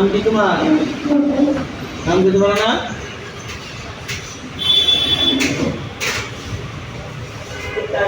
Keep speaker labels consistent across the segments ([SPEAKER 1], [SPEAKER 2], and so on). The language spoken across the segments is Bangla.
[SPEAKER 1] নাম কি তোমার? নাম কি তোমার না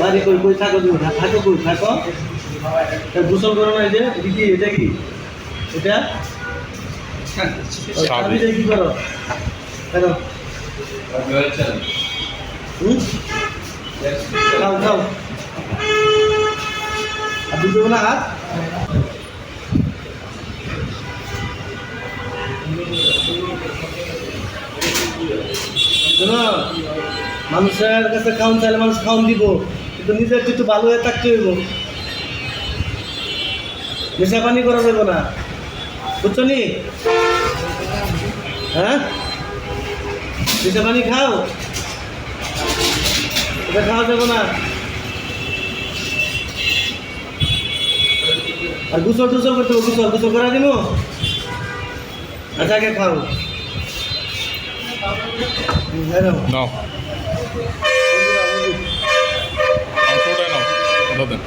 [SPEAKER 1] বাড়ি কই কই থাকো তুমি? থাকো কই থাকো। গোসল করো না যে কি এটা কি? এটা? কি করো? হুম? খাও খাও। আর দুটো না হাত? মানুষের কাছে খাওয়ান চাইলে মানুষ খাওয়ান দিব, কিন্তু নিজের একটু ভালো হয়ে থাকতে হইব, নেশা পানি করা যাবে না। বুঝছ নি? হ্যাঁ? নেশা পানি খাও। এটা খাওয়া যাবে না। আর গুসল টুসল করতে হবে গুসল গুসল করা দিব? আচ্ছা খাও। হুম, এই নাও।
[SPEAKER 2] নাও নাও ওটা দেন।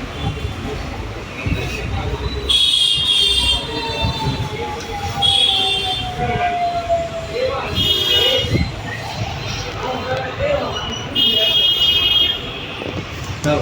[SPEAKER 1] খাও।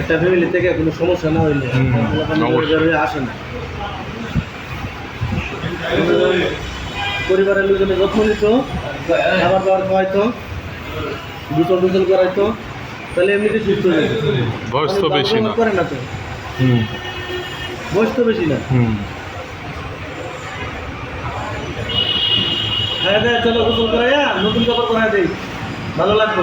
[SPEAKER 1] একটা ফ্যামিলি থেকে কোনো সমস্যা না হইলে আসে না। পরিবারের লোকজনের যত্ন নিত খাবার দাবার খাওয়াইতো গুসল টুসল করাইতো তাহলে এমনিতে সুস্থ হয়ে
[SPEAKER 2] বয়স তো বেশি না।
[SPEAKER 1] করে না তো। বয়স তো বেশি না। হ্যাঁ চলো গোসল করাইয়া নতুন কাপড় পরাই দেই। ভালো লাগবে।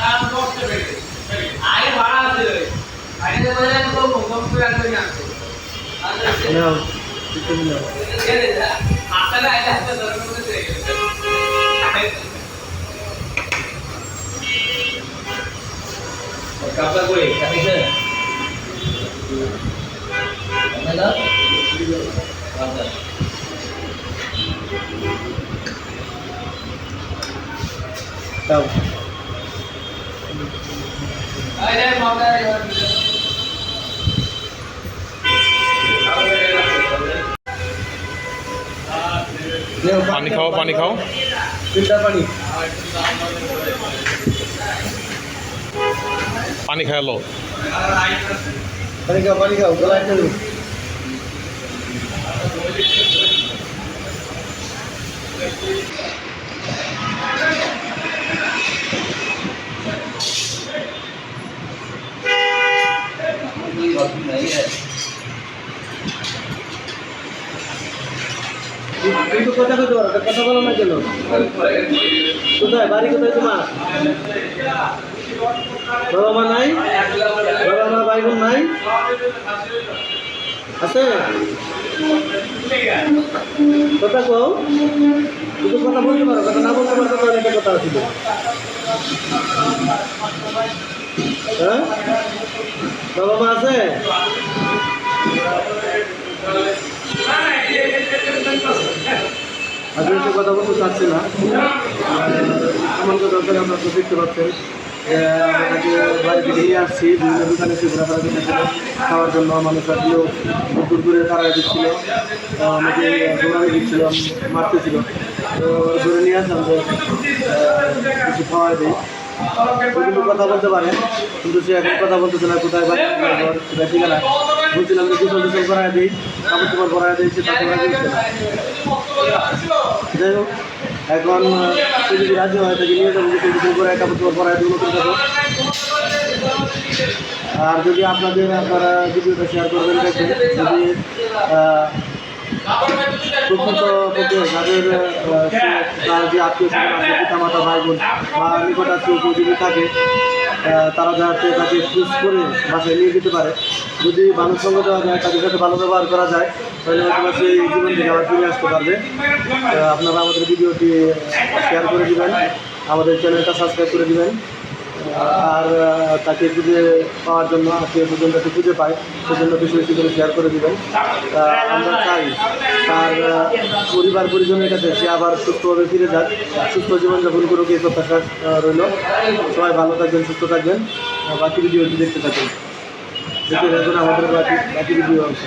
[SPEAKER 2] হুম
[SPEAKER 1] তাহলে নিয়ে যাবে জানতে হবে তো বড় বড় করে। নাও খিচুড়ি নাও দাও নাও,
[SPEAKER 2] পানি খাও পানি খাও।
[SPEAKER 1] পানি।
[SPEAKER 2] পানি খাইলো
[SPEAKER 1] পানি খাও পানি খাও গলায় কিন্তু কথা কইতে পারো কথা বলো না কেন? কোথায়? বাড়ি কোথায় তোমার? বাবা মা নাই? বাবা মা, ভাই বোন নাই? আছে? কথা কও। কিন্তু কথা বলতে পারো, কথা না বলতে পারো, তাহলে একটা কথা ছিল হ্যাঁ? বাবা মা আছে? একটু কথা বলতে চাচ্ছি না। এমন কথা হচ্ছে আপনারা তো দেখতে পাচ্ছেন আসছি, বিভিন্ন দোকানে এসে ঘোরাফেরা করতেছিল, খাওয়ার জন্য মানুষ আসলেও দূর দূরে তারা দিচ্ছিল আমাকে দৌড়ানি দিচ্ছিল, মারতেছিল। তো ধরে নিয়ে আসলাম যে কিছু খাওয়াই দিই। ও কথা বলতে পারে কিন্তু সে এখন কথা বলতেছে না, কোথায় বাড়ি কোথায় ঠিকানা বলছিলাম যে গোসল টোসল করাই দিই, কাপড় চোপড় করাই দিই যাই হোক, এখন সে যদি রাজি হয়, তাকে নিয়ে যাব, গোসল টোসল করে কাপড় চোপড় করাই দেবো, নতুন কাপড়। আর যদি আপনাদের, আপনারা ভিডিওটা শেয়ার করবেন, দেখবেন, যদি প্রকৃত যাদের যে আত্মীয় স্বজন আছে ভাই বোন বা নিকট আত্মীয় থাকে তারা যাতে তাকে চুজ করে বাসায় নিয়ে যেতে পারে। যদি মানুষ সঙ্গে দেওয়া যায় তাদের সাথে ভালো ব্যবহার করা যায়, তাহলে হয়তো সেই জীবন থেকে আবার ফিরে আসতে পারবে। আপনারা আমাদের ভিডিওটি শেয়ার করে দেবেন, আমাদের চ্যানেলটা সাবস্ক্রাইব করে দিবেন। আর তাকে খুঁজে পাওয়ার জন্য, আত্মীয় স্বজন যাতে খুঁজে পায়, সেজন্য বেশি বেশি করে শেয়ার করে দিবেন। আমরা চাই তার পরিবার পরিজনের কাছে সে আবার সুস্থভাবে ফিরে যাক, সুস্থ জীবনযাপন করুক, এই প্রত্যাশা রইল। সবাই ভালো থাকবেন, সুস্থ থাকবেন। বাকি ভিডিওটি দেখতে থাকবেন দেখতে থাকুন আমাদের বাকি বাকি ভিডিও আছে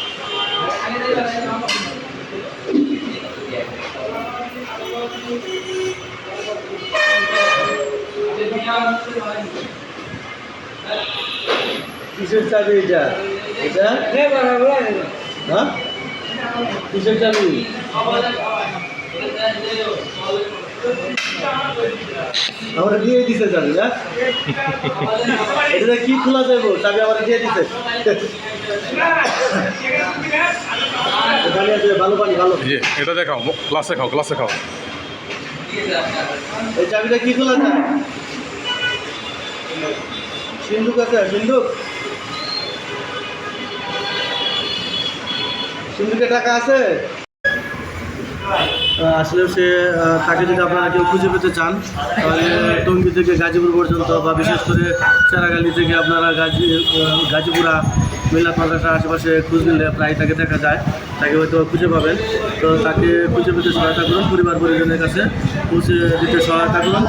[SPEAKER 1] কিসের চাবি এটা? এটা? হ্যাঁ? কিসের চাবি? আমরা দিয়ে দিছে চাবি না এটা কি খোলা যাব চাবি আমার দিয়ে দিছে। ভালো পানি ভালো।
[SPEAKER 2] এটা দেখাও ক্লাসে খাও ক্লাসে খাও।
[SPEAKER 1] এই চাবিটা কি খোলা যায়? সিন্ধুক আছে সিন্ধুক। সিন্ধুকে টাকা আছে? আসলে সে তাকে যদি আপনারা কেউ খুঁজে পেতে চান, তাহলে টঙ্গি থেকে গাজীপুর পর্যন্ত বা বিশেষ করে চারাগালি থেকে আপনারা গাজী গাজীপুরা, মিল্লাত মাদ্রাসার আশেপাশে খুঁজ নিলে প্রায় তাকে দেখা যায়। তাকে হয়তো খুঁজে পাবেন। তো তাকে খুঁজে পেতে সহায়তা করুন, পরিবার পরিজনের কাছে পৌঁছে দিতে সহায়তা করুন।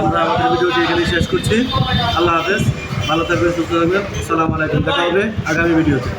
[SPEAKER 1] আমরা আমাদের ভিডিওটি এখানে শেষ করছি। আল্লাহ হাফেজ। ভালো থাকবেন, সুস্থ থাকবেন। সালাম আলাইকুম। দেখা হবে আগামী ভিডিওতে।